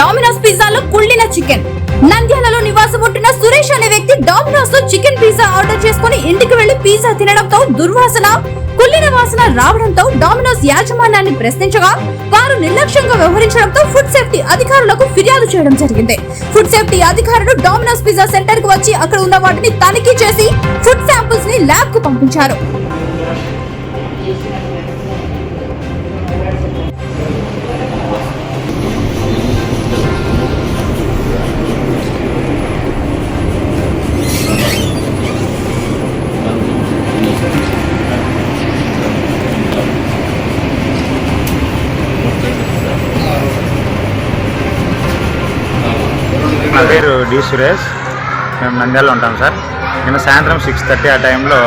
Dominoes పిజ్జాలో కుళ్ళిన chicken నంద్యాలలో నివాసం ఉంటున్న సురేష్ అనే వ్యక్తి డామినోస్లో చికెన్ పిజ్జా ఆర్డర్ చేసుకుని ఇంటికి వెళ్ళి పిజ్జా తినడంతో దుర్వాసన కుళ్ళిన వాసన రావడంతో డామినోస్ యాజమాన్యాన్ని ప్రశ్నించగా వారు నిర్లక్ష్యంగా వ్యవహరించడంతో ఫుడ్ సేఫ్టీ అధికారులకు ఫిర్యాదు చేయడం జరిగింది. ఫుడ్ సేఫ్టీ అధికారులు డామినోస్ పిజ్జా సెంటర్కు వచ్చి అక్కడ ఉన్న వాటిని తనిఖీ చేసి ఫుడ్ శాంపిల్స్ని ల్యాబ్కు పంపించారు. నా పేరు డి సురేష్. మేము నంద్యాలలో ఉంటాం సార్. నిన్న సాయంత్రం సిక్స్ థర్టీ ఆ టైంలో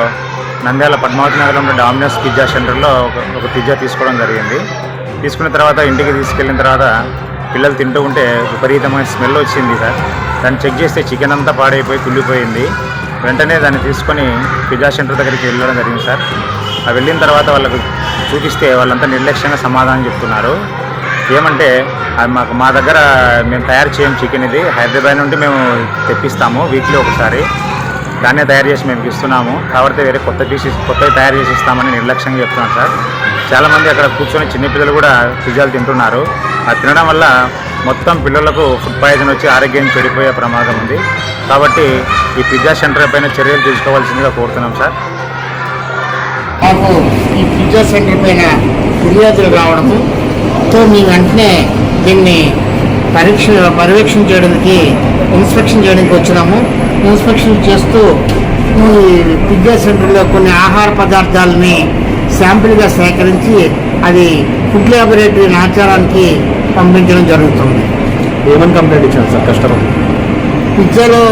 నంద్యాల పద్మావతి నగరంలో ఉన్న డామినోస్ పిజ్జా సెంటర్లో ఒక ఒక పిజ్జా తీసుకోవడం జరిగింది. తీసుకున్న తర్వాత ఇంటికి తీసుకెళ్ళిన తర్వాత పిల్లలు తింటూ ఉంటే విపరీతమైన స్మెల్ వచ్చింది సార్. దాన్ని చెక్ చేస్తే చికెన్ అంతా పాడైపోయి కుళ్ళిపోయింది. వెంటనే దాన్ని తీసుకొని పిజ్జా సెంటర్ దగ్గరికి వెళ్ళడం జరిగింది సార్. ఆ వెళ్ళిన తర్వాత వాళ్ళకు చూపిస్తే వాళ్ళంతా నిర్లక్ష్యంగా సమాధానం చెప్తున్నారు. ఏమంటే అది మాకు మా దగ్గర మేము తయారు చేయం చికెన్ ఇది. హైదరాబాద్ నుండి మేము తెప్పిస్తాము వీక్లీ ఒకసారి. దాన్నే తయారు చేసి మేము ఇస్తున్నాము. కాబట్టి వేరే కొత్త పీసెస్ కొత్తవి తయారు చేసి ఇస్తామని నిర్లక్ష్యంగా చెప్తున్నాం సార్. చాలామంది అక్కడ కూర్చొని చిన్నపిల్లలు కూడా పిజ్జాలు తింటున్నారు. అది తినడం వల్ల మొత్తం పిల్లలకు ఫుడ్ పాయిజన్ వచ్చి ఆరోగ్యం చెడిపోయే ప్రమాదం ఉంది. కాబట్టి ఈ పిజ్జా సెంటర్ పైన చర్యలు తీసుకోవాల్సిందిగా కోరుతున్నాం సార్. మాకు ఈ పిజ్జా సెంటర్ పైన ఫిర్యాదులు రావడము. తో వెంటనే దీన్ని పరీక్ష పర్యవేక్షణ చేయడానికి ఇన్స్పెక్షన్ చేయడానికి వచ్చినాము. ఇన్స్పెక్షన్ చేస్తూ ఈ పిజ్జా సెంటర్లో కొన్ని ఆహార పదార్థాలని శాంపిల్గా సేకరించి అది ఫుడ్ ల్యాబొరేటరీ నాచారానికి పంపించడం జరుగుతుంది. ఏమని కంప్లైంట్ ఇచ్చాను సార్ కస్టమర్? పిజ్జాలో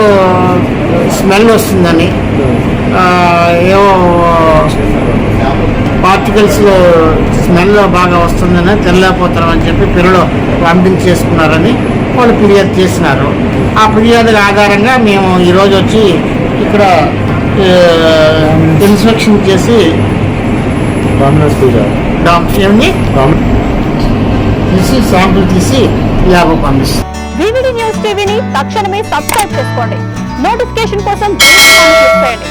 స్మెల్ వస్తుందని ఏవో పార్టికల్స్లో స్మెల్ బాగా వస్తుందని తినలేకపోతున్నాం అని చెప్పి పిల్లలు వామిటింగ్ చేసుకున్నారని వాళ్ళు ఫిర్యాదు చేసినారు. ఆ ఫిర్యాదుల ఆధారంగా మేము ఈరోజు వచ్చి ఇక్కడ ఇన్స్పెక్షన్ చేసి ఏమి డామి- తీసి శాంపుల్ తీసి ల్యాబ్ పంపిస్తాం. న్యూస్ టీవీని తక్షణమే సబ్స్క్రైబ్ చేసుకోండి. నోటిఫికేషన్ కోసం బెల్ ఐకాన్ క్లిక్ చేయండి.